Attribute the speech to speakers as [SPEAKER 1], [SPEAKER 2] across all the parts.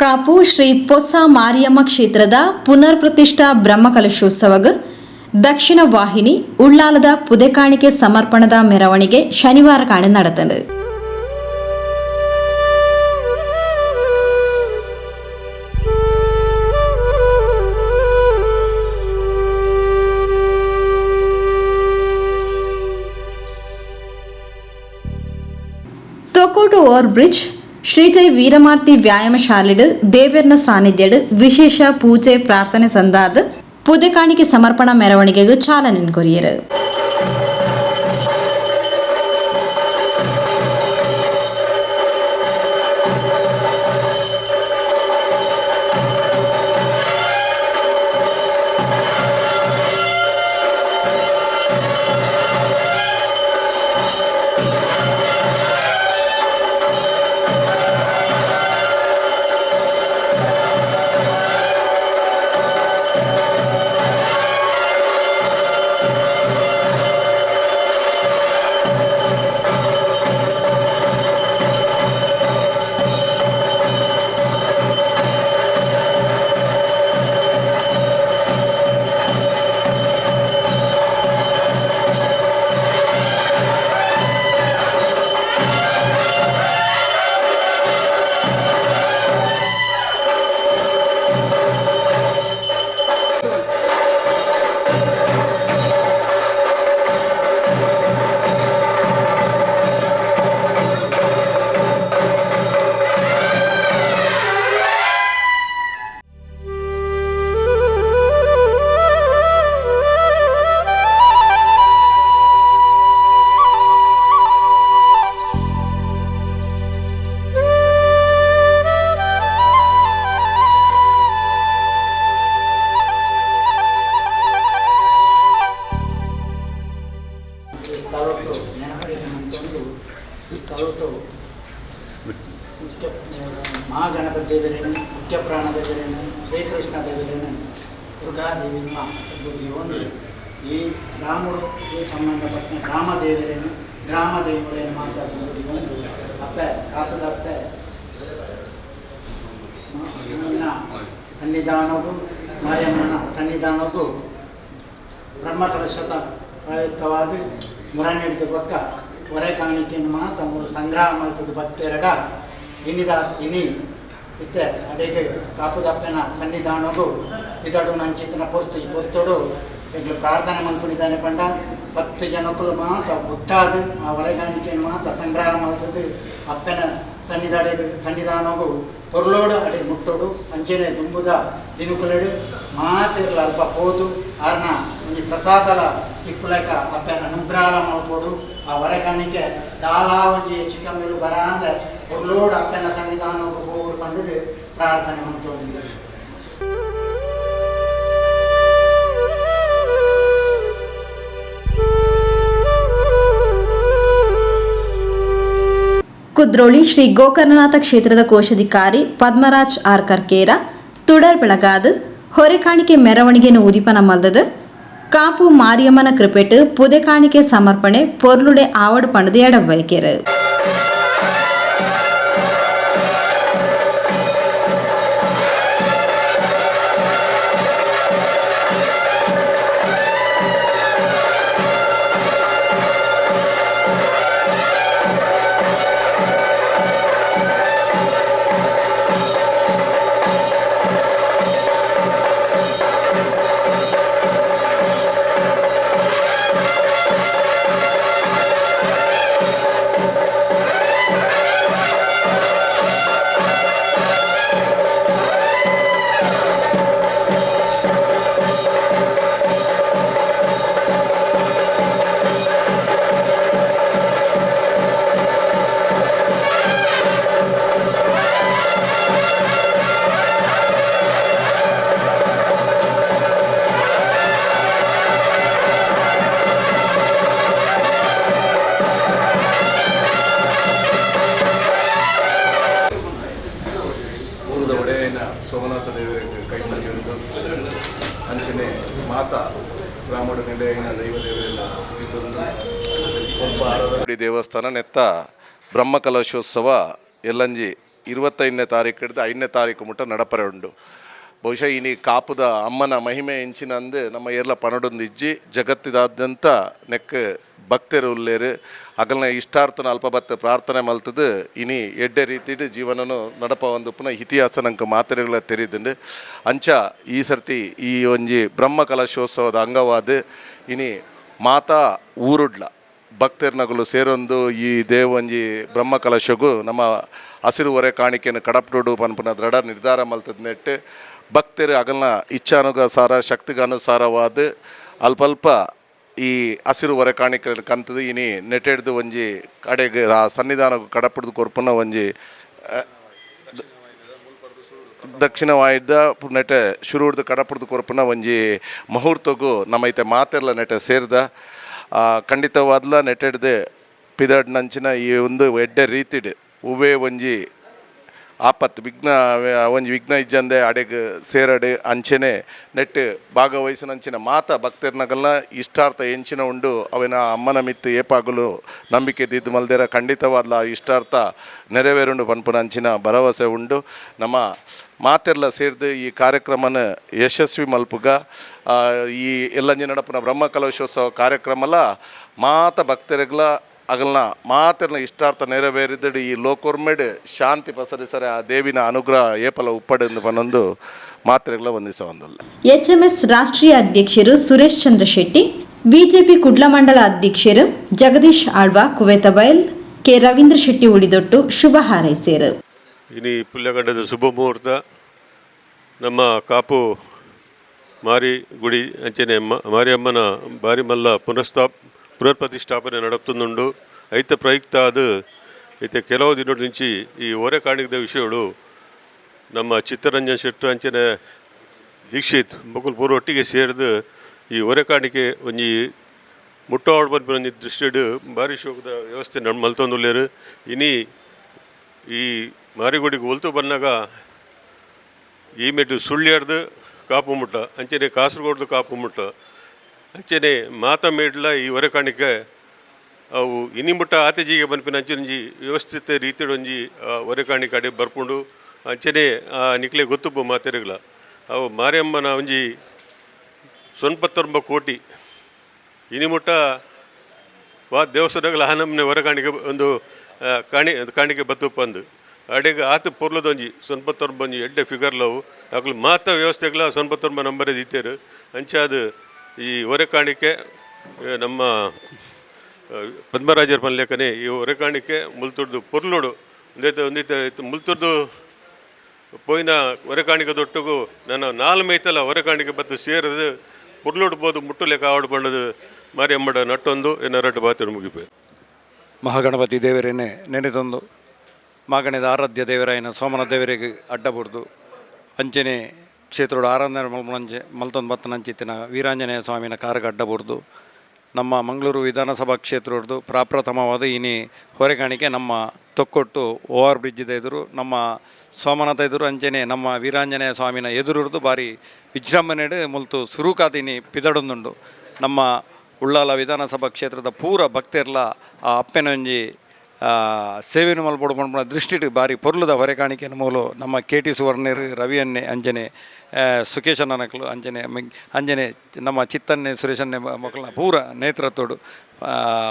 [SPEAKER 1] ಕಾಪು ಶ್ರೀ ಪೊಸ ಮಾರಿಯಮ್ಮ ಕ್ಷೇತ್ರದ ಪುನರ್ ಪ್ರತಿಷ್ಠಾ ಬ್ರಹ್ಮಕಲಶೋತ್ಸವಗ ದಕ್ಷಿಣ ವಾಹಿನಿ ಉಳ್ಳಾಲದ ಪುದೆಕಾಣಿಕೆ ಸಮರ್ಪಣದ ಮೆರವಣಿಗೆ ಶನಿವಾರ ಕಾಣೆ നടത്തുന്നത് ತೊಕೋಟು ಓವರ್ ಬ್ರಿಡ್ಜ್ ಶ್ರೀಜೈ ವೀರಮಾರ್ತಿ ವ್ಯಾಯಾಮ ಶಾಲೆಡ್ ದೇವ್ಯರ್ನ ಸಾನ್ನಿಧ್ಯಡ್ ವಿಶೇಷ ಪೂಜೆ ಪ್ರಾರ್ಥನೆ ಸಂದಾದ ಪುದೆಕಾಣಿಕೆ ಸಮರ್ಪಣಾ ಮೆರವಣಿಗೆಗೆ ಚಾಲನೆ ಕೊರಿಯರು
[SPEAKER 2] ಸ್ಥಳಟ್ಟು ನೆನಪಡಿಗೆ ಅಂತಂದು ಈ ಸ್ಥಳಟ್ಟು ಮುಖ್ಯ ಮಹಾಗಣಪತಿ ದೇವರೇನು ಮುಖ್ಯ ಪ್ರಾಣ ದೇವರೇನು ಶ್ರೀಕೃಷ್ಣ ದೇವರೇನು ದುರ್ಗಾದೇವಿನ ಬುದ್ಧಿ ಒಂದು. ಈ ರಾಮುಡು, ಈ ಸಂಬಂಧಪಟ್ಟ ಗ್ರಾಮ ದೇವರೇನು ಗ್ರಾಮ ದೇವರೇನು ಮಾತಾಡುವುದು ಒಂದು ಅಪ್ಪೆ ಕಾಪದ ಅಪ್ಪೆ. ಸನ್ನಿಧಾನಗೂ ಮಾಯಮ್ಮನ ಸನ್ನಿಧಾನಗೂ ಬ್ರಹ್ಮಕಲಶದ ಪ್ರಯುಕ್ತವಾದ ಮುರಣಿಡಿದ ಬೊಕ್ಕ ಹೊರೆ ಕಾಣಿಕೆಯನ್ನು ಮಾತ ಮೂರು ಸಂಗ್ರಹ ಮಾಡ್ತದ ಬತ್ತೆರಡ ಇನಿದ ಇನಿ ಇತ್ತೆ ಅಡಿಗೆ ಕಾಪುದಪ್ಪನ ಸನ್ನಿಧಾನಗೂ ಪಿದಡು ನಂಚಿತನ ಪೊರ್ತು, ಈ ಪೊರ್ತುಡು ಈಗಲೂ ಪ್ರಾರ್ಥನೆ ಮನ್ಪುಣಿದ್ದಾನೆ ಪಂಡ. ಪತ್ತು ಜನಕ್ಕಳು ಮಾತ ಹುಟ್ಟಾದು, ಆ ಹೊರೆಗಾಣಿಕೆಯನ್ನು ಮಾತ ಸಂಗ್ರಹ ಮಾಡ್ತದೆ ಅಪ್ಪನ ಸನ್ನಿಧಾಡೆ ಸನ್ನಿಧಾನಗೂ ಪೊರ್ಲೋಡು ಅಡೆ ಮುಟ್ಟೋಡು ಅಂಚೆನೆ ದುಂಬುದ ದಿನುಕುಲಡು ಮಾತಿರ್ಲ ಅಲ್ಪ ಪೋದು ಆರ್ನ ಈ ಪ್ರಸಾದಲ ತಿಕ್ಕುಲಕ ಅಪ್ಪನ ಅನುಗ್ರಹ ಮಲ್ಪೋಡು ಆ ಹೊರೆಗಾಣಿಕೆ ದಾಲಾ ಒಂಜಿ ಚಿಕ್ಕ ಮೇಲೆ ಬರ ಅಂದ ಪೊರ್ಲೋಡು ಅಪ್ಪನ ಸಂವಿಧಾನ ಹೋಗಿ ಪ್ರಾರ್ಥನೆ ಮಾಡ್ತೋದು
[SPEAKER 1] ಕುದ್ರೋಳಿ ಶ್ರೀ ಗೋಕರ್ಣನಾಥ ಕ್ಷೇತ್ರದ ಕೋಶಾಧಿಕಾರಿ ಪದ್ಮರಾಜ್ ಆರ್ ಕರ್ಕೇರ, ತುಡರ್ ಬೆಳಗಾದ ಹೊರೆಕಾಣಿಕೆ ಮೆರವಣಿಗೆಯನ್ನು ಉದಿಪನ ಮಲ್ದದ ಕಾಪು ಮಾರಿಯಮ್ಮನ ಕ್ರಿಪೆಟ್ ಪುದೆಕಾಣಿಕೆ ಸಮರ್ಪಣೆ ಪೊರ್ಲುಡೆ ಆವಡ್ ಪಣದ ಎಡಬೈಕೆರು
[SPEAKER 3] ಒಬ್ಬ ದೇವಸ್ಥಾನ ನೆತ್ತ ಬ್ರಹ್ಮಕಲಶೋತ್ಸವ ಎಲ್ಲಂಜಿ ಇರುವತ್ತೈದನೇ ತಾರೀಕು ಹಿಡಿದು ಐದನೇ ತಾರೀಕು ಮುಟ್ಟ ನಡಪರೆ ಉಂಡು ಬಹುಶಃ ಇನಿ ಕಾಪುದ ಅಮ್ಮನ ಮಹಿಮೆ ಎಂಚಿನಂದು ನಮ್ಮ ಏರ್ಲ ಪನಡೊಂದು ಇಜ್ಜಿ, ಜಗತ್ತಿದಾದ್ಯಂತ ನೆಕ್ಕ ಭಕ್ತರು ಉಲ್ಲೇರು. ಅಗಲನ ಇಷ್ಟಾರ್ಥನ ಅಲ್ಪ ಬತ್ತ ಪ್ರಾರ್ಥನೆ ಮಲ್ತದು ಇನಿ ಎಡ್ಡೆ ರೀತಿಡ್ ಜೀವನನು ನಡಪ ಒಂದು ಪುನಃ ಇತಿಹಾಸ ನಂಗೆ ಮಾತ್ರೆಗಳ ತೆರೀದುಂಡು. ಅಂಚ ಈ ಸರ್ತಿ ಈ ಒಂಜಿ ಬ್ರಹ್ಮ ಕಲಶೋತ್ಸವದ ಅಂಗವಾದ ಇನಿ ಮಾತಾ ಊರುಡ್ಲ. ಭಕ್ತರ್ನಗಳು ಸೇರೊಂದು ಈ ದೇವಂಜಿ ಬ್ರಹ್ಮ ಕಲಶಗೂ ನಮ್ಮ ಹಸಿರು ಹೊರೆ ಕಾಣಿಕೆಯನ್ನು ಕಡಪ್ಟೋಡು ಪನ್ಪುನ ದೃಢ ನಿರ್ಧಾರ ಮಲ್ತದ ನೆಟ್ಟು ಭಕ್ತರು ಅಗಲ್ನ ಇಚ್ಛಾನುಸಾರ ಶಕ್ತಿಗನುಸಾರವಾದ ಅಲ್ಪಲ್ಪ ಈ ಹಸಿರು ಹೊರೆ ಕಾಣಿಕೆ ಕಂತದು ಇನಿ ನೆಟ್ಟೆಡ್ದು ಒಂಜಿ ಕಡೆಗೆ ಆ ಸನ್ನಿಧಾನ ಕಡಪಿಡ್ದು ಕೊರ್ಪುನ ಒಂಜಿ ದಕ್ಷಿಣ ವಾಯಿದ್ದ ನೆಟೆ ಶುರು ಹಿಡ್ದು ಕಡಪಡ್ದು ಕೊರಪನ ಒಂಜಿ ಮುಹೂರ್ತಗೂ ನಮ್ಮೈತೆ ಮಾತೆಲ್ಲ ನೆಟೆ ಸೇರ್ದ. ಖಂಡಿತವಾದ್ಲ ನೆಟ್ಟೆಡ್ದೆ ಪಿದಡ್ ನಂಚಿನ ಈ ಒಂದು ಎಡ್ಡೆ ರೀತಿಡ್ ಉವೇ ಒಂಜಿ ಆಪತ್ ವಿಘ್ನ ಒಂಜಿ ವಿಘ್ನ ಇಜ್ಜಂದೆ, ಅಡೆಗ್, ಸೇರಡೆ, ಅಂಚೆನೆ ನೆಟ್ ಭಾಗವಹಿಸಿನಂಚಿನ ಮಾತ ಭಕ್ತರ್ನಗಲ್ನ ಇಷ್ಟಾರ್ಥ ಎಂಚಿನ ಉಂಡು, ಅವಿನ ಅಮ್ಮನ ಮಿತ್ತು ಏಪಾಗಲು ನಂಬಿಕೆ ದಿದ್ದು ಮಲ್ದೇರ ಖಂಡಿತವಾದ್ಲ ಇಷ್ಟಾರ್ಥ ನೆರವೇರುಂಡು ಪನ್ಪುನಂಚಿನ ಭರವಸೆ ಉಂಡು. ನಮ್ಮ ಮಾತೆಲ್ಲ ಸೇರಿದು ಈ ಕಾರ್ಯಕ್ರಮನ ಯಶಸ್ವಿ ಮಲ್ಪುಗ ಈ ಎಲ್ಲಂಜಿ ನಡಪನ ಬ್ರಹ್ಮ ಕಲಶೋತ್ಸವ ಕಾರ್ಯಕ್ರಮಲ ಮಾತ ಭಕ್ತರಿಗಳ ಅಗಲ್ನ ಮಾತಿನ ಇಷ್ಟಾರ್ಥ ನೆರವೇರಿದಡಿ ಈ ಲೋಕೋರ್ಮೆಡ್ ಶಾಂತಿ ಪಸರಿಸರೆ ಆ ದೇವಿನ ಅನುಗ್ರಹ ಏಪಲ ಉಪ್ಪಡೆಂದು ಬಂದೊಂದು ಮಾತ್ರೆಗಳ ಎಚ್ ಎಂ
[SPEAKER 1] ಎಸ್ ರಾಷ್ಟ್ರೀಯ ಅಧ್ಯಕ್ಷರು ಸುರೇಶ್ ಚಂದ್ರ ಶೆಟ್ಟಿ ಬಿಜೆಪಿ ಕುಡ್ಲ ಮಂಡಲ ಅಧ್ಯಕ್ಷರು ಜಗದೀಶ್ ಆಳ್ವ ಕುವೆತಬೈಲ್ ಕೆ ರವೀಂದ್ರ ಶೆಟ್ಟಿ ಉಳಿದೊಟ್ಟು ಶುಭ ಹಾರೈಸಿದರು
[SPEAKER 4] ಇನಿ ಪುಲ್ಯಗಡ್ಡದ ಶುಭ ಮುಹೂರ್ತ ನಮ್ಮ ಕಾಪು ಮಾರಿ ಗುಡಿ ಅಂಚನೆ ಮಾರಿಯಮ್ಮನ ಬಾರಿಮಲ್ಲ ಪುನಃಸ್ಥಾಪ್ ನಡಪುತ್ತುಂಡು ಐತ ಪ್ರಯುಕ್ತ ಅದು ಐತೆ ಕೆಲವು ದಿನದ ನಿಂಚಿ ಈ ಓರೆ ಕಾಣಿದ ವಿಷಯಗಳು ನಮ್ಮ ಚಿತ್ತರಂಜನ್ ಶೆಟ್ಟು ಅಂಚಿನ ದೀಕ್ಷಿತ್ ಪೂರ್ವ ಒಟ್ಟಿಗೆ ಸೇರಿದು ಈ ಓರೆ ಕಾಣಿಕೆ ಒಂಜಿ ಮುಟ್ಟಾಡ್ ಬಂದು ದೃಷ್ಟಿಡು ಭಾರಿ ಶೋಕದ ವ್ಯವಸ್ಥೆ ನಮ್ಮ ಮಲ್ತೊಂದುಲ್ಲೇರು. ಇನಿ ಈ ಮಾರಿಗುಡಿಗೆ ಒಲ್ತು ಬಂದಾಗ ಈ ಮೆಟ್ಟು ಸುಳ್ಳ್ಯಾರ್ದು ಕಾಪು ಮುಟ್ಟ ಅಂಚನೆ ಕಾಸರಗೋಡ್ದು ಕಾಪು ಮುಟ್ಟ ಅಂಚನೆ ಮಾತ ಮೇಡ್ಲ ಈ ಹೊರೆ ಕಾಣಿಕೆ, ಅವು ಇನ್ನಿ ಮುಟ್ಟ ಆತೆಜಿಗೆ ಬನ್ಪಿನ ಅಂಚನೊಂಜಿ ವ್ಯವಸ್ಥಿತ ರೀತಿಯೊಂಜಿ ಹೊರೆ ಕಾಣಿಕೆ ಅಡೆ ಬರ್ಪುಂಡು. ಅಂಚನೆ, ಆ, ನಿಕ್ಲೆ ಗೊತ್ತುಪ್ಪು ಮಾತೆರೆಗಳ ಅವು ಮಾರಿಯಮ್ಮನ ಒಂಜಿ ಸೊನ್ಪತ್ತೊಂಬ ಕೋಟಿ. ಇನ್ನಿ ಮುಟ್ಟ ವಾ ದೇವಸ್ಥಾನಗಳ ಆ ನಮ್ಮನೆ ಹೊರ ಕಾಣಿಕೆ ಒಂದು ಕಾಣಿ ಕಾಣಿಕೆ ಬತ್ತುಪ್ಪ ಅಂದು. ಅಡೆಗೆ ಆತ ಪೊರ್ಲದೊಂಜಿ ಸೊನ್ಪತ್ತೊಂಬಂಜಿ ಎಡ್ಡೆ ಫಿಗರ್ಲವು ಅಕ್ಲು ಮಾತ ವ್ಯವಸ್ಥೆಗಳ ಸೊನ್ಪತ್ತೊಂಬ ನಂಬರ್ ದಿತ್ತೇರು ಅಂಚೆ ಅದು ಈ ಹೊರೆಕಾಣಿಕೆ ನಮ್ಮ ಪದ್ಮರಾಜರ ಪನ್ಲೇಖನೆ ಈ ಹೊರೆಕಾಣಿಕೆ, ಮುಲ್ತುರ್ದು ಪೊರ್ಲೋಡು ಒಂದೇ ಒಂದೈತ ಮುಲ್ತುರ್ದು ಪೋಯಿನ ಹೊರೆ ಕಾಣಿಕೆ ದೊಟ್ಟಗೂ ನನ್ನ ನಾಲ್ ಮೈತಲ ಹೊರೆಕಾಣಿಕೆ ಬತ್ತು ಸೇರದು ಪುರ್ಲೋಡು ಬೋದು ಲೆಕ್ಕ ಬಣ್ಣದು ಮಾರಿಯಮ್ಮಡ ನಟ್ಟೊಂದು, ಎನ್ನರಟ್ಟು ಬಾತಿನ ಮುಗಿಪೆ.
[SPEAKER 5] ಮಹಾಗಣಪತಿ ದೇವರೇನೆ ನೆನೆದೊಂದು ಮಾಗಣದ ಆರಾಧ್ಯ ದೇವರಾಯನ ಸೋಮನ ದೇವರಿಗೆ ಅಡ್ಡಬುಡ್ದು ಅಂಚನೆ ಕ್ಷೇತ್ರದ ಆರಾಧನೆ ಮಲ್ಮಂಚೆ ಮಲ್ತೊಂದು ಬತ್ತನಂಚಿತ್ತಿನ ವೀರಾಂಜನೇಯ ಸ್ವಾಮಿನ ಕಾರ್ಗಡ್ಡ ಬರ್ದು ನಮ್ಮ ಮಂಗಳೂರು ವಿಧಾನಸಭಾ ಕ್ಷೇತ್ರದ್ದು ಪ್ರಾಪ್ರಥಮವಾದ ಇನಿ ಹೊರೆಗಾಣಿಕೆ ನಮ್ಮ ತೊಕ್ಕೊಟ್ಟು ಓವರ್ ಬ್ರಿಡ್ಜಿದ ಎದುರು, ನಮ್ಮ ಸೋಮನಾಥ ಎದುರು ಅಂಚನೆ ನಮ್ಮ ವೀರಾಂಜನೇಯ ಸ್ವಾಮಿನ ಎದುರುರ್ದು ಬಾರಿ ವಿಜೃಂಭಣೆ ಮುಲ್ತು ಸುರುಕಾದಿನಿ ಪಿದಡೊಂದುಂಡು. ನಮ್ಮ ಉಳ್ಳಾಲ ವಿಧಾನಸಭಾ ಕ್ಷೇತ್ರದ ಪೂರ ಭಕ್ತರ್ಲ ಆ ಅಪ್ಪೆನೊಂಜಿ ಸೇವೆನು ಮಲ್ಪಡು ಪಂಪುನ ದೃಷ್ಟಿಡ್ ಬಾರಿ ಪೊರ್ಲುದ ಹೊರೆಕಾಣಿಕೆಯನ್ನು ಮೂಲು ನಮ್ಮ ಕೆ ಟಿ ಸುವರ್ಣರು ರವಿಯನ್ನೆ ಅಂಜನೆ ಸುಖೇಶ ನನಕಲು ಅಂಜನೆ ಅಂಜನೆ, ನಮ್ಮ ಚಿತ್ತನ್ನೆ ಸುರೇಶನ್ನೆ ಮ- ಮಕ್ಕಳನ್ನ ಪೂರ ನೇತೃತ್ವಡು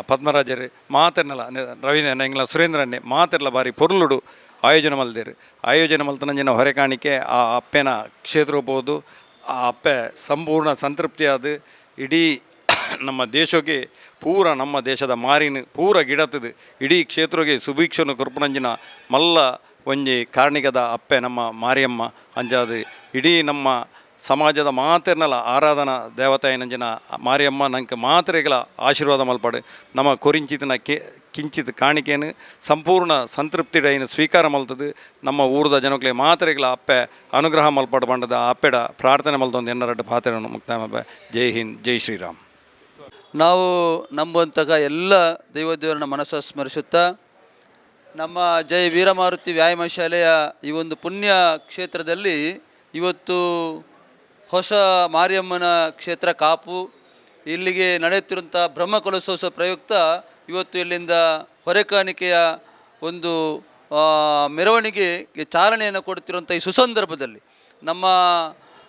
[SPEAKER 5] ಪದ್ಮರಾಜರು ಮಾತೆರ್ನಲ ರವಿ ಎಂಗ್ಲ ಸುರೇಂದ್ರನ್ನೆ ಮಾತೆರ್ಲ ಬಾರಿ ಪೊರ್ಲುಡು ಆಯೋಜನೆ ಮಲ್ದೇರು. ಆಯೋಜನೆ ಮಲ್ತುನಂಜಿನ ಹೊರೆ ಕಾಣಿಕೆ ಆ ಅಪ್ಪೆನ ಕ್ಷೇತ್ರ ಹೋಗ್ಬೋದು ಆ ಅಪ್ಪೆ ಸಂಪೂರ್ಣ ಸಂತೃಪ್ತಿಯಾದ, ಇಡೀ ನಮ್ಮ ದೇಶಕ್ಕೆ ಪೂರ ನಮ್ಮ ದೇಶದ ಮಾರಿನ, ಪೂರ ಗಿಡತದು ಇಡೀ ಕ್ಷೇತ್ರಕ್ಕೆ ಸುಭೀಕ್ಷನು ಕೃಪಣಂಜಿನ ಮಲ್ಲ ಒಂಜಿ ಕಾರ್ಣಿಕದ ಅಪ್ಪೆ ನಮ್ಮ ಮಾರಿಯಮ್ಮ ಅಂಜಾದು. ಇಡೀ ನಮ್ಮ ಸಮಾಜದ ಮಾತೆರ್ನಲ ಆರಾಧನಾ ದೇವತಾಯಿನಂಜಿನ ಮಾರಿಯಮ್ಮ ನಂಗೆ ಮಾತ್ರೆಗಳ ಆಶೀರ್ವಾದ ಮಲ್ಪಡೆ. ನಮ್ಮ ಕೊರಿಂಚಿತನ ಕೆ, ಕಿಂಚಿತ್ ಕಾಣಿಕೆಯನ್ನು ಸಂಪೂರ್ಣ ಸಂತೃಪ್ತಿಡೆಯನ್ನು ಸ್ವೀಕಾರ ಮಲ್ತದು. ನಮ್ಮ ಊರದ ಜನಕ್ಕೆ ಮಾತ್ರೆಗಳ ಅಪ್ಪೆ ಅನುಗ್ರಹ ಮಲ್ಪಡ ಬಂಡದ ಅಪ್ಪೆಡ ಪ್ರಾರ್ಥನೆ ಮಲ್ತೊಂದು ಎನ್ನರಡ್ಡು ಪಾತ್ರೆಯನ್ನು ಮುಕ್ತಾಯ. ಜೈ ಹಿಂದ್, ಜೈ ಶ್ರೀರಾಮ್.
[SPEAKER 6] ನಾವು ನಂಬುವಂತಹ ಎಲ್ಲ ದೈವದೇವರನ್ನ ಮನಸ್ಸು ಸ್ಮರಿಸುತ್ತಾ ನಮ್ಮ ಜೈ ವೀರಮಾರುತಿ ವ್ಯಾಯಾಮ ಶಾಲೆಯ ಈ ಒಂದು ಪುಣ್ಯ ಕ್ಷೇತ್ರದಲ್ಲಿ ಇವತ್ತು ಹೊಸ ಮಾರಿಯಮ್ಮನ ಕ್ಷೇತ್ರ ಕಾಪು, ಇಲ್ಲಿಗೆ ನಡೆಯುತ್ತಿರುವಂಥ ಬ್ರಹ್ಮಕಲಸೋಸ ಪ್ರಯುಕ್ತ ಇವತ್ತು ಇಲ್ಲಿಂದ ಹೊರೆಕಾಣಿಕೆಯ ಒಂದು ಮೆರವಣಿಗೆಗೆ ಚಾಲನೆಯನ್ನು ಕೊಡುತ್ತಿರುವಂಥ ಈ ಸುಸಂದರ್ಭದಲ್ಲಿ ನಮ್ಮ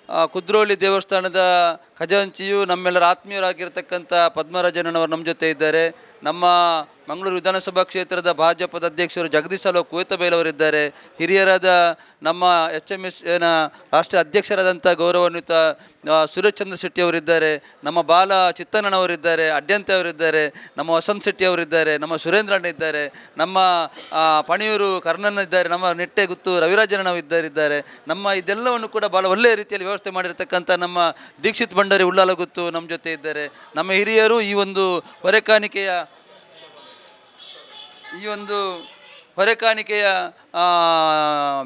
[SPEAKER 6] ಕುದ್ರೋಳಿ ದೇವಸ್ಥಾನದ ಖಜಾಂಚಿಯು ನಮ್ಮೆಲ್ಲರ ಆತ್ಮೀಯರಾಗಿರ್ತಕ್ಕಂಥ ಪದ್ಮರಾಜನವರು ನಮ್ಮ ಜೊತೆ ಇದ್ದಾರೆ. ನಮ್ಮ ಮಂಗಳೂರು ವಿಧಾನಸಭಾ ಕ್ಷೇತ್ರದ ಭಾಜಪದ ಅಧ್ಯಕ್ಷರು ಜಗದೀಶ್ ಅಲೋ ಕುವೇತಬೈಲವರಿದ್ದಾರೆ ಹಿರಿಯರಾದ ನಮ್ಮ ಎಚ್ ಎಂ ಎಸ್ನ ರಾಷ್ಟ್ರ ಅಧ್ಯಕ್ಷರಾದಂಥ ಗೌರವಾನ್ವಿತ ಸುರೇಶ್ ಚಂದ್ರ ಶೆಟ್ಟಿಯವರಿದ್ದಾರೆ ನಮ್ಮ ಬಾಲ ಚಿತ್ತಣ್ಣನವರಿದ್ದಾರೆ ಅಡ್ಯಂತೆ ಅವರಿದ್ದಾರೆ, ನಮ್ಮ ವಸಂತ್ ಶೆಟ್ಟಿಯವರಿದ್ದಾರೆ ನಮ್ಮ ಸುರೇಂದ್ರಣ್ಣ ಇದ್ದಾರೆ, ನಮ್ಮ ಪಣಿಯೂರು ಕರ್ಣನ್ ಇದ್ದಾರೆ, ನಮ್ಮ ನೆಟ್ಟೆ ಗುತ್ತು ಇದ್ದಾರೆ ನಮ್ಮ ಇದೆಲ್ಲವನ್ನು ಕೂಡ ಭಾಳ ಒಳ್ಳೆಯ ರೀತಿಯಲ್ಲಿ ವ್ಯವಸ್ಥೆ ಮಾಡಿರ್ತಕ್ಕಂಥ ನಮ್ಮ ದೀಕ್ಷಿತ್ ಭಂಡಾರಿ ಉಳ್ಳಾಲಗುತ್ತು ನಮ್ಮ ಜೊತೆ ಇದ್ದಾರೆ. ನಮ್ಮ ಹಿರಿಯರು ಈ ಒಂದು ಹೊರೆಕಾಣಿಕೆಯ ಈ ಒಂದು ಹೊರೆಕಾಣಿಕೆಯ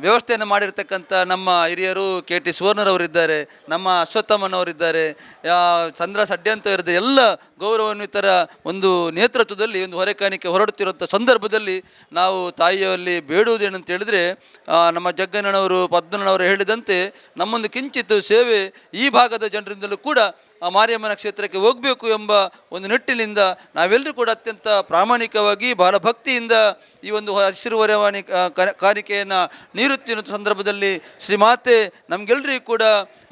[SPEAKER 6] ವ್ಯವಸ್ಥೆಯನ್ನು ಮಾಡಿರ್ತಕ್ಕಂಥ ನಮ್ಮ ಹಿರಿಯರು ಕೆ ಟಿ ಸುವರ್ಣರವರಿದ್ದಾರೆ, ನಮ್ಮ ಅಶ್ವತ್ಥಮ್ಮನವರಿದ್ದಾರೆ ಚಂದ್ರ ಸಡ್ಯಂತ ಇರಿದ್ದಾರೆ ಎಲ್ಲ ಗೌರವಾನ್ವಿತರ ಒಂದು ನೇತೃತ್ವದಲ್ಲಿ, ಒಂದು ಹೊರೆಕಾಣಿಕೆ ಹೊರಡುತ್ತಿರುವಂಥ ಸಂದರ್ಭದಲ್ಲಿ ನಾವು ತಾಯಿಯಲ್ಲಿ ಬೇಡುವುದೇನಂತ ಹೇಳಿದರೆ ನಮ್ಮ ಜಗ್ಗಣ್ಣನವರು ಪದ್ಮನವರು ಹೇಳಿದಂತೆ ನಮ್ಮೊಂದು ಕಿಂಚಿತ್ತು ಸೇವೆ ಈ ಭಾಗದ ಜನರಿಂದಲೂ ಕೂಡ ಆ ಮಾರಿಯಮ್ಮನ ಕ್ಷೇತ್ರಕ್ಕೆ ಹೋಗಬೇಕು ಎಂಬ ಒಂದು ನಿಟ್ಟಿನಿಂದ ನಾವೆಲ್ಲರೂ ಕೂಡ ಅತ್ಯಂತ ಪ್ರಾಮಾಣಿಕವಾಗಿ, ಬಹಳ ಭಕ್ತಿಯಿಂದ ಈ ಒಂದು ಹಸಿರು ಕಾರಿಕೆಯನ್ನು ನೀಡುತ್ತಿರುವ ಸಂದರ್ಭದಲ್ಲಿ ಶ್ರೀಮಾತೆ ನಮಗೆಲ್ಲರಿಗೂ ಕೂಡ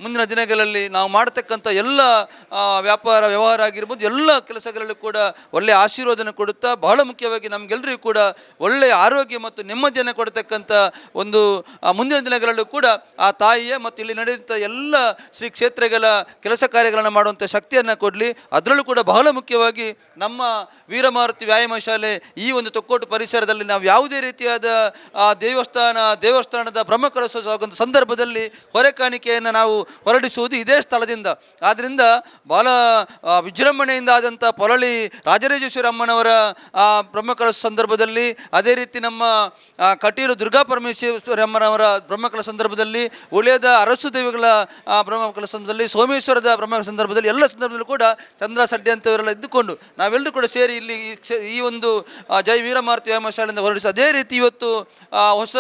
[SPEAKER 6] ಮುಂದಿನ ದಿನಗಳಲ್ಲಿ ನಾವು ಮಾಡತಕ್ಕಂಥ ಎಲ್ಲ ವ್ಯಾಪಾರ ವ್ಯವಹಾರ ಆಗಿರ್ಬೋದು, ಎಲ್ಲ ಕೆಲಸಗಳಲ್ಲೂ ಕೂಡ ಒಳ್ಳೆಯ ಆಶೀರ್ವಾದನ ಕೊಡುತ್ತಾ, ಬಹಳ ಮುಖ್ಯವಾಗಿ ನಮಗೆಲ್ಲರಿಗೂ ಕೂಡ ಒಳ್ಳೆಯ ಆರೋಗ್ಯ ಮತ್ತು ನೆಮ್ಮದಿಯನ್ನು ಕೊಡತಕ್ಕಂಥ ಒಂದು ಮುಂದಿನ ದಿನಗಳಲ್ಲೂ ಕೂಡ ಆ ತಾಯಿಯ ಮತ್ತು ಇಲ್ಲಿ ನಡೆಯುವಂಥ ಎಲ್ಲ ಶ್ರೀ ಕ್ಷೇತ್ರಗಳ ಕೆಲಸ ಕಾರ್ಯಗಳನ್ನು ಮಾಡುವಂಥ ಶಕ್ತಿಯನ್ನು ಕೊಡಲಿ. ಅದರಲ್ಲೂ ಕೂಡ ಬಹಳ ಮುಖ್ಯವಾಗಿ ನಮ್ಮ ವೀರಮಾರುತಿ ವ್ಯಾಯಾಮ ಶಾಲೆ ಈ ಒಂದು ತೊಕ್ಕೋಟು ಪರಿಸರದಲ್ಲಿ ನಾವು ಯಾವುದೇ ರೀತಿಯಾದ ದೇವಸ್ಥಾನ, ದೇವಸ್ಥಾನದ ಬ್ರಹ್ಮ ಸಂದರ್ಭದಲ್ಲಿ ಹೊರೆ ಕಾಣಿಕೆಯನ್ನು ನಾವು ಹೊರಡಿಸುವುದು ಇದೇ ಸ್ಥಳದಿಂದ. ಆದ್ದರಿಂದ ಬಹಳ ವಿಜೃಂಭಣೆಯಿಂದ ಆದಂಥ ಪೊಳಲಿ ರಾಜರಾಜೇಶ್ವರಿ ಅಮ್ಮನವರ ಬ್ರಹ್ಮ ಸಂದರ್ಭದಲ್ಲಿ, ಅದೇ ರೀತಿ ನಮ್ಮ ಕಟೀಲು ದುರ್ಗಾ ಪರಮೇಶ್ವರಿ ಅಮ್ಮನವರ ಬ್ರಹ್ಮಕಲ ಸಂದರ್ಭದಲ್ಲಿ, ಉಳಿಯದ ಅರಸು ದೇವಿಗಳ ಬ್ರಹ್ಮಕಲ ಸಂದರ್ಭದಲ್ಲಿ, ಸೋಮೇಶ್ವರದ ಬ್ರಹ್ಮಕಲ ಸಂದರ್ಭದಲ್ಲಿ ಎಲ್ಲ ಸಂದರ್ಭದಲ್ಲೂ ಕೂಡ ಚಂದ್ರ ಸಡ್ಡೆ ಅಂತವರೆಲ್ಲ ಇದ್ದುಕೊಂಡು ನಾವೆಲ್ಲರೂ ಕೂಡ ಸೇರಿ ಇಲ್ಲಿ ಈ ಒಂದು ಜೈ ವೀರಮಾರುತಿ ವ್ಯಾಯಾಮ ಶಾಲೆಯಿಂದ ಹೊರಡಿಸಿ ಅದೇ ರೀತಿ ಇವತ್ತು ಹೊಸ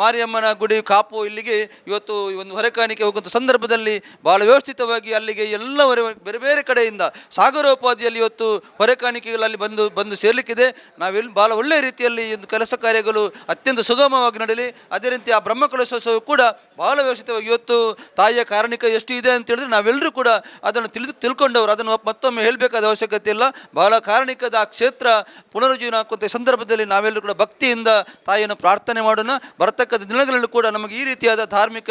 [SPEAKER 6] ಮಾರಿಯಮ್ಮನ ಗುಡಿ ಕಾಪು ಇಲ್ಲಿಗೆ ಇವತ್ತು ಈ ಒಂದು ಹೊರೆಕಾಣಿಕೆ ಹೋಗುವಂಥ ಸಂದರ್ಭದಲ್ಲಿ ಭಾಳ ವ್ಯವಸ್ಥಿತವಾಗಿ ಅಲ್ಲಿಗೆ ಎಲ್ಲ ಹೊರೆ, ಬೇರೆ ಬೇರೆ ಕಡೆಯಿಂದ ಸಾಗರೋಪಾದಿಯಲ್ಲಿ ಇವತ್ತು ಹೊರೆಕಾಣಿಕೆಗಳು ಅಲ್ಲಿ ಬಂದು ಬಂದು ಸೇರಲಿಕ್ಕಿದೆ. ನಾವೆಲ್ಲಿ ಭಾಳ ಒಳ್ಳೆಯ ರೀತಿಯಲ್ಲಿ ಒಂದು ಕೆಲಸ ಕಾರ್ಯಗಳು ಅತ್ಯಂತ ಸುಗಮವಾಗಿ ನಡೆಯಲಿ ಅದೇ ರೀತಿ ಆ ಬ್ರಹ್ಮಕಲಶೋತ್ಸವ ಕೂಡ ಬಹಳ ವ್ಯವಸ್ಥಿತವಾಗಿ ಇವತ್ತು ತಾಯಿಯ ಕಾರಣಿಕ ಎಷ್ಟು ಇದೆ ಅಂತ ಹೇಳಿದ್ರೆ ನಾವೆಲ್ಲರೂ ಕೂಡ ಅದನ್ನು ತಿಳಿದು ತಿಳ್ಕೊಂಡವರು. ಅದನ್ನು ಮತ್ತೊಮ್ಮೆ ಹೇಳಬೇಕಾದ ಅವಶ್ಯಕತೆ ಇಲ್ಲ. ಬಹಳ ಕಾರಣಿಕದ ಆ ಕ್ಷೇತ್ರ ಪುನರುಜ್ಜೀವನ ಹಾಕುವಂಥ ಸಂದರ್ಭದಲ್ಲಿ ನಾವೆಲ್ಲರೂ ಕೂಡ ಭಕ್ತಿಯಿಂದ ತಾಯಿಯನ್ನು ಪ್ರಾರ್ಥನೆ ಮಾಡೋಣ. ಬರತಕ್ಕಂಥ ದಿನಗಳಲ್ಲೂ ಕೂಡ ನಮಗೆ ಈ ರೀತಿಯಾದ ಧಾರ್ಮಿಕ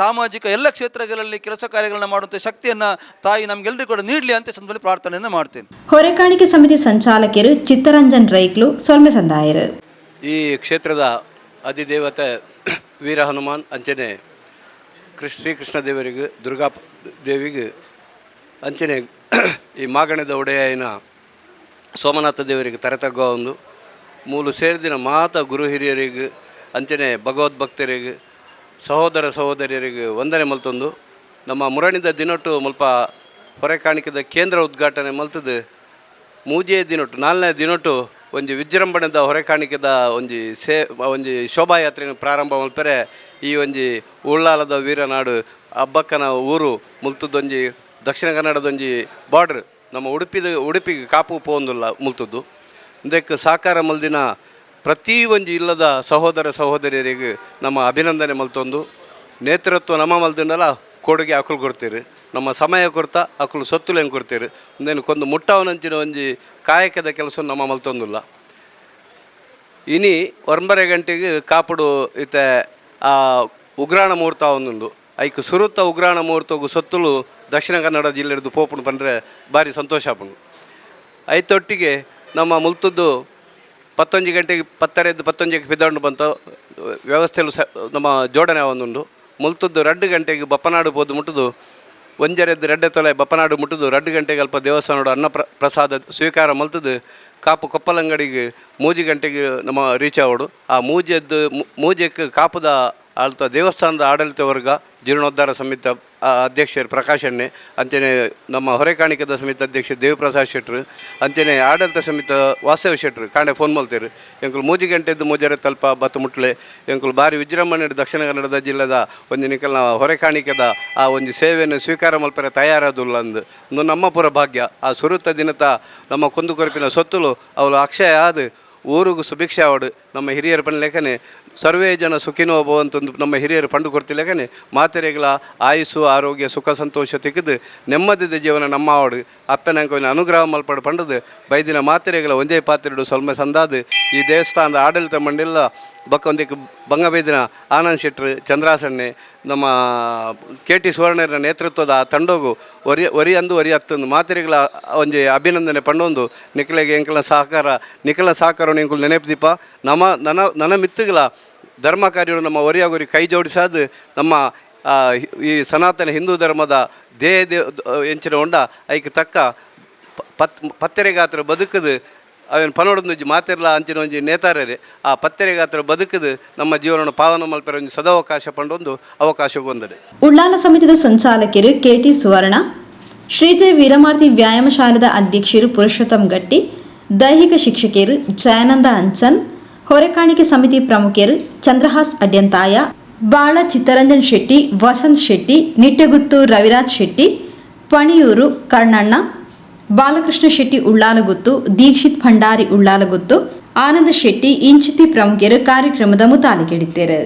[SPEAKER 6] ಸಾಮಾಜಿಕ ಎಲ್ಲ ಕ್ಷೇತ್ರಗಳಲ್ಲಿ ಕೆಲಸ ಕಾರ್ಯಗಳನ್ನು ಮಾಡುವಂಥ ಶಕ್ತಿಯನ್ನು ತಾಯಿ ನಮಗೆಲ್ಲರಿಗೂ ಕೂಡ ನೀಡಲಿ ಅಂತ ಸಂದರ್ಭದಲ್ಲಿ ಪ್ರಾರ್ಥನೆಯನ್ನು ಮಾಡ್ತೇನೆ.
[SPEAKER 1] ಹೊರೆಕಾಣಿಕೆ ಸಮಿತಿ ಸಂಚಾಲಕರು ಚಿತ್ತರಂಜನ್ ರೈಕ್ಲು ಸೊಲ್ಮೆ ಸಂದಾಯರು.
[SPEAKER 7] ಈ ಕ್ಷೇತ್ರದ ಅಧಿದೇವತೆ ವೀರ ಹನುಮಾನ್ ಅಂಚನೆ ಕೃಷ್ಣ ಶ್ರೀಕೃಷ್ಣ ದೇವರಿಗೆ ದುರ್ಗಾ ದೇವಿಗೆ ಅಂಚನೆ ಈ ಮಾಗಣದ ಒಡೆಯನ ಸೋಮನಾಥ ದೇವರಿಗೆ ತರತಗ್ಗ ಒಂದು ಮೂಲು ಸೇರಿದಿನ ಮಾತ ಗುರು ಹಿರಿಯರಿಗೆ, ಅಂಚನೆ ಭಗವದ್ಭಕ್ತರಿಗೆ ಸಹೋದರ ಸಹೋದರಿಯರಿಗೆ ವಂದನೆ ಮಲ್ತೊಂದು. ನಮ್ಮ ಮುರಣಿದ ದಿನೊಟ್ಟು ಮುಲ್ಪ ಹೊರೆ ಕಾಣಿಕೆದ ಕೇಂದ್ರ ಉದ್ಘಾಟನೆ ಮಲ್ತದು. ಮೂಜೆ ದಿನೊಟ್ಟು, ನಾಲ್ನೇ ದಿನೊಟ್ಟು ಒಂಜಿ ವಿಜೃಂಭಣೆದ ಹೊರೆ ಕಾಣಿಕೆದ ಒಂಜಿ ಸೇ, ಒಂಜಿ ಶೋಭಾಯಾತ್ರೆ ಪ್ರಾರಂಭ ಮಲ್ಪರೆ. ಈ ಒಂಜಿ ಉಳ್ಳಾಲದ ವೀರನಾಡು ಅಬ್ಬಕ್ಕನ ಊರು ಮುಲ್ತದೊಂಜಿ ದಕ್ಷಿಣ ಕನ್ನಡದೊಂಜಿ ಬಾರ್ಡ್ರ್. ನಮ್ಮ ಉಡುಪಿದ, ಉಡುಪಿಗೆ ಕಾಪು ಪೋಂದುಲ್ಲ ಮುಲ್ತದ್ದು. ಇದಕ್ಕೆ ಸಾಕಾರ ಮಲ್ದಿನ ಪ್ರತಿ ಒಂಜಿ ಇಲ್ಲದ ಸಹೋದರ ಸಹೋದರಿಯರಿಗೆ ನಮ್ಮ ಅಭಿನಂದನೆ ಮಲ್ತೊಂದು. ನೇತೃತ್ವ ನಮ್ಮ ಮಲ್ದಿನಲ್ಲ, ಕೊಡುಗೆ ಅಕುಲು ಕೊಡ್ತೀರಿ. ನಮ್ಮ ಸಮಯ ಕೊಡ್ತಾ, ಅಕುಲು ಸೊತ್ತುಲು ಹೆಂಗೆ ಕೊಡ್ತೀರಿ. ಒಂದೇನು ಕೊಂದು ಮುಟ್ಟವನಂಚಿನ ಒಂಜಿ ಕಾಯಕದ ಕೆಲಸ ನಮ್ಮ ಮಲ್ತೊಂದುಲ್ಲ. ಇನಿ ಒಂಬರೆ ಗಂಟೆಗೆ ಕಾಪುಡು ಇತ್ತೆ, ಆ ಉಗ್ರಾಣ ಮುಹೂರ್ತ ಒಂದುಂಡು. ಐಕ್ ಸುರುತ್ತ ಉಗ್ರಾಣ ಮುಹೂರ್ತಗೂ ಸೊತ್ತುಲು ದಕ್ಷಿಣ ಕನ್ನಡ ಜಿಲ್ಲೆಡ್ದು ಪೋಪುಂಡು ಬಂದರೆ ಭಾರಿ ಸಂತೋಷ ಆಪುಂಡು ಐತೊಟ್ಟಿಗೆ ನಮ್ಮ ಮುಲ್ತದ್ದು ಪತ್ತೊಂಜಿ ಗಂಟೆಗೆ ಪತ್ತರೆದ್ದು ಪತ್ತೊಂಜಿಗೆ ಪಿದಾಂಡು ಬಂತ. ವ್ಯವಸ್ಥೆಯಲ್ಲೂ ಸ ನಮ್ಮ ಜೋಡಣೆ ಒಂದುಂಡು ಮುಲ್ತದ್ದು ರಡ್ಡು ಗಂಟೆಗೆ ಬಪ್ಪನಾಡು ಪೋದು ಮುಟ್ಟುದು. ಒಂಜರೆದ್ದು ರೆಡ್ಡೆ ತೊಲೆ ಬಪ್ಪನಾಡು ಮುಟ್ಟುದು. ರಡ್ಡು ಗಂಟೆಗೆ ಅಲ್ಪ ದೇವಸ್ಥಾನದ ಅನ್ನ ಪ್ರ ಪ್ರಸಾದ ಸ್ವೀಕಾರ ಮಲ್ತದ್ದು ಕಾಪು ಕೊಪ್ಪಲಂಗಡಿಗೆ ಮೂಜಿ ಗಂಟೆಗೆ ನಮ್ಮ ರೀಚ್ ಆವಡು. ಆ ಮೂಜೆದ್ದು ಮೂಜೆಕ್ಕೆ ಕಾಪುದ ಆಳ್ತ ದೇವಸ್ಥಾನದ ಆಡಳಿತ ವರ್ಗ, ಜೀರ್ಣೋದ್ಧಾರ ಸಮಿತ ಅಧ್ಯಕ್ಷರು ಪ್ರಕಾಶ್ ಎಣ್ಣೆ ಅಂತೆಯೇ ನಮ್ಮ ಹೊರೆಕಾಣಿಕದ ಸಮಿತಿ ಅಧ್ಯಕ್ಷ ದೇವಪ್ರಸಾದ್ ಶೆಟ್ರು ಅಂತೆಯೇ ಆಡಳಿತ ಸಮಿತಿ ವಾಸ್ತವ ಶೆಟ್ರು, ಕಾಂಡೆ ಫೋನ್ ಮಲ್ತೇರು. ಎಂಕುಲು ಮೂಜಿ ಗಂಟೆದ್ದು ಮೂಜರೆ ತಲ್ಪ ಬತ್ತು ಮುಟ್ಲೆ, ಎಂಕುಲು ಭಾರಿ ವಿಜೃಂಭಣೆ ದಕ್ಷಿಣ ಕನ್ನಡದ ಜಿಲ್ಲೆದ ಒಂದು ನಿಕಲ್ನ ಹೊರೆಕಾಣಿಕದ ಆ ಒಂದು ಸೇವೆಯನ್ನು ಸ್ವೀಕಾರ ಮಲ್ಪರೆ ತಯಾರಾದುಲ್ಲ ಅಂದು ನಮ್ಮ ಪುರ ಭಾಗ್ಯ. ಆ ಸುರುತ ದಿನತ ನಮ್ಮ ಕುಂದುಕೊರಪಿನ ಸೊತ್ತುಲು ಅವಳು ಅಕ್ಷಯ ಆದ, ಊರಿಗೂ ಸುಭಿಕ್ಷೆ ಆವಡು ನಮ್ಮ ಹಿರಿಯರ ಲೇಖನೆ, ಸರ್ವೇ ಜನ ಸುಖಿನೋ ಭವಂತಂದು ನಮ್ಮ ಹಿರಿಯರು ಪಂಡು ಕೊಡ್ತಿಲ್ಲಕನೆ ಮಾತೆರೆಗಳ ಆಯುಸ್ಸು, ಆರೋಗ್ಯ, ಸುಖ, ಸಂತೋಷ ತೆಗೆದು ನೆಮ್ಮದಿದ ಜೀವನ ನಮ್ಮ ಆವಡು ಅಪ್ಪನಂಕ ಅನುಗ್ರಹ ಮಲ್ಪಡು ಪಂಡದು, ಬೈದಿನ ಮಾತೆರೆಗಳ ಒಂದೇ ಪಾತ್ರೆಡು ಸ್ವಲ್ಪ ಸಂದಾದ. ಈ ದೇವಸ್ಥಾನದ ಆಡಳಿತ ಮಂಡಲ ಬಕ್ಕ ಒಂದಿಕ್ಕೆ ಬಂಗಬೇದಿನ ಆನಂದ್ ಶೆಟ್ರು, ಚಂದ್ರಾಸಣ್ಣೆ, ನಮ್ಮ ಕೆ ಟಿ ಸುವರ್ಣರ ನೇತೃತ್ವದ ಆ ತಂಡೋಗು ಒರಿ ಒರಿ ಅಂದು ಒರಿ ಹತ್ತೊಂದು ಮಾತೆರೆಗಳ ಒಂಜಿ ಅಭಿನಂದನೆ ಪಂಡೊಂದು. ನಿಖಲೆಗೆ ಎಂಕಲ ಸಹಕಾರ, ನಿಖಲ ಸಹಕಾರ ನಿಂಕುಲು ನೆನಪುದೀಪ ನಮ್ಮ, ನನ್ನ ನನ್ನ ಮಿತ್ತುಗಳ ಧರ್ಮ ಕಾರ್ಯಗಳು ನಮ್ಮ ಒರೆಯಾಗೋರಿಗೆ ಕೈ ಜೋಡಿಸಾದು ನಮ್ಮ ಈ ಸನಾತನ ಹಿಂದೂ ಧರ್ಮದ ದೇಹ ದೇ, ಎಂಚಿನ ಹೊಂಡ ಐಕ್ ತಕ್ಕ ಪತ್, ಪತ್ತೆರೆಗಾತ್ರ ಬದುಕದು ಅವನ್ ಪನೋಡೊಂದು ಮಾತಿರ್ಲ ಅಂಚಿನ ಒಂಜಿ ನೇತಾರರೆ ಆ ಪತ್ತೆರೆಗಾತ್ರ ಬದುಕದು ನಮ್ಮ ಜೀವನ ಪಾವನ ಮಲ್ಪರ ಒಂದು ಸದಾವಕಾಶ ಪಂಡೊಂದು ಅವಕಾಶ ಹೊಂದದೆ
[SPEAKER 1] ಉಳ್ಳಾಲ ಸಮಿತಿದ ಸಂಚಾಲಕರು ಕೆಟಿ ಸುವರ್ಣ ಶ್ರೀಜಯ ವೀರಮಾರ್ತಿ ವ್ಯಾಯಾಮ ಶಾಲೆದ ಅಧ್ಯಕ್ಷರು ಪುರುಷೋತ್ತಮ್ ಗಟ್ಟಿ, ದೈಹಿಕ ಶಿಕ್ಷಕಿಯರು ಜಯಾನಂದ ಅಂಚನ್ ಹೊರೆಕಾಣಿಕೆ ಸಮಿತಿ ಪ್ರಮುಖರು ಚಂದ್ರಹಾಸ್ ಅಡ್ಯಂತಾಯ, ಬಾಳ ಚಿತ್ತರಂಜನ್ ಶೆಟ್ಟಿ, ವಸಂತ್ ಶೆಟ್ಟಿ, ನಿಟ್ಟೆಗುತ್ತು ರವಿರಾಜ್ ಶೆಟ್ಟಿ, ಪಣಿಯೂರು ಕರ್ಣಣ್ಣ, ಬಾಲಕೃಷ್ಣ ಶೆಟ್ಟಿ ಉಳ್ಳಾಲಗುತ್ತು, ದೀಕ್ಷಿತ್ ಭಂಡಾರಿ ಉಳ್ಳಾಲಗುತ್ತು, ಆನಂದ ಶೆಟ್ಟಿ, ಇಂಚಿತಿ ಪ್ರಮುಖರು ಕಾರ್ಯಕ್ರಮದ ಮುತಾಲಿಕೆಡಿದ್ದಾರೆ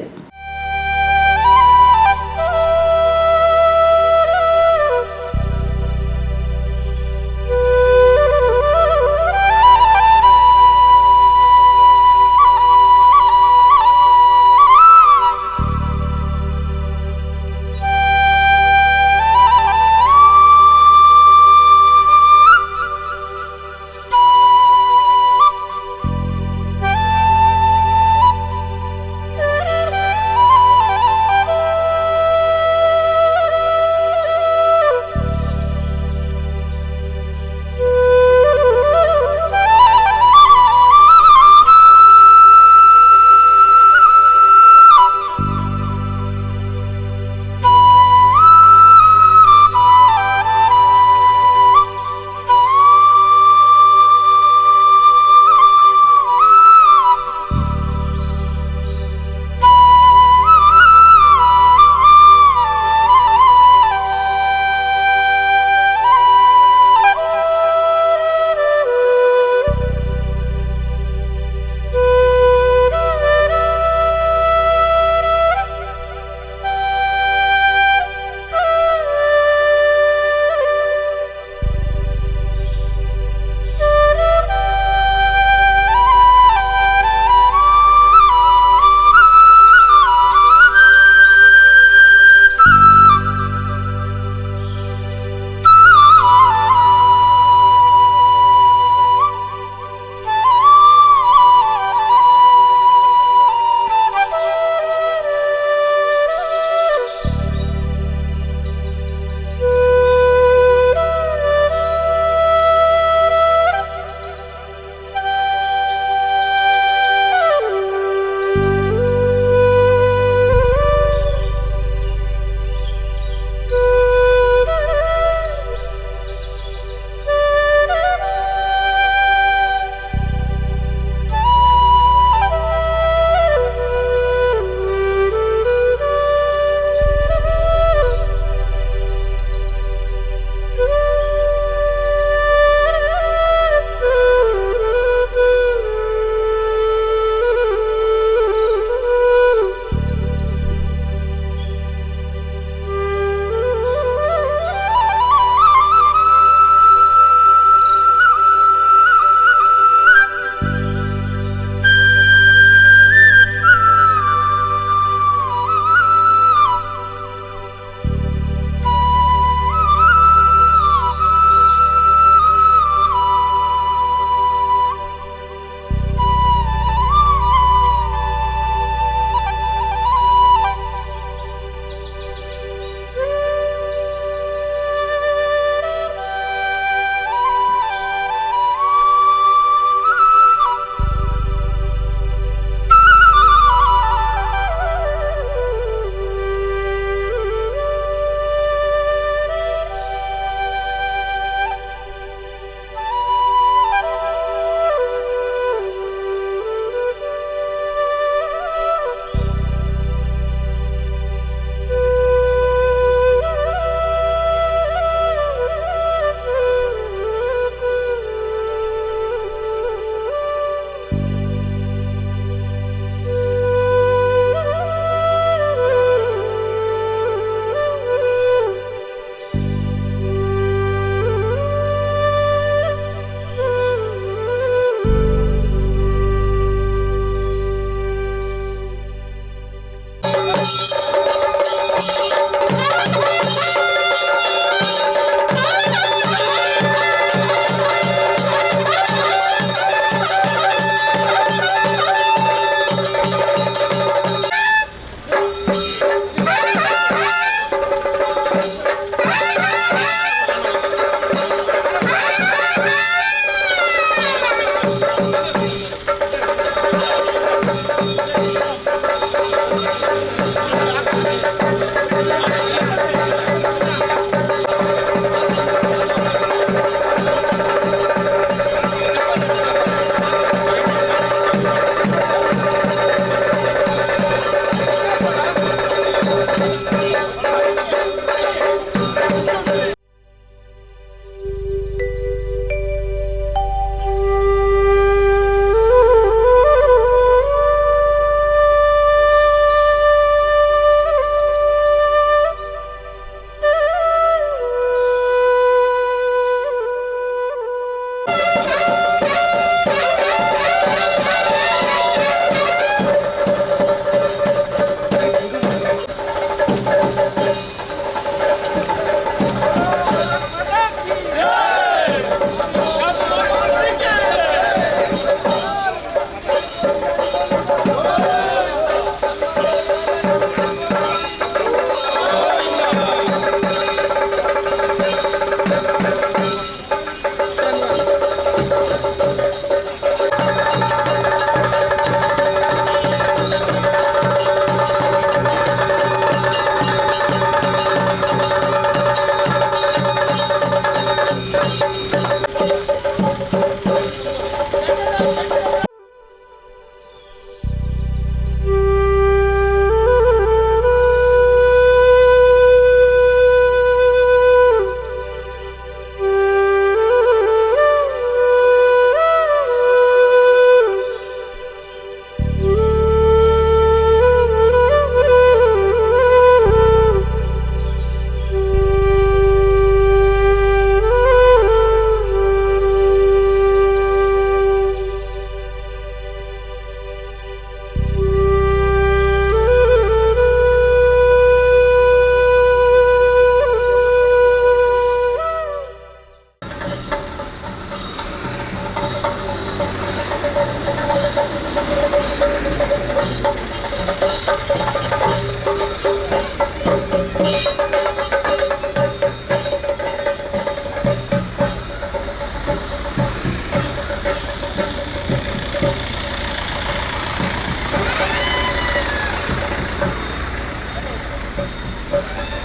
[SPEAKER 1] Thank you.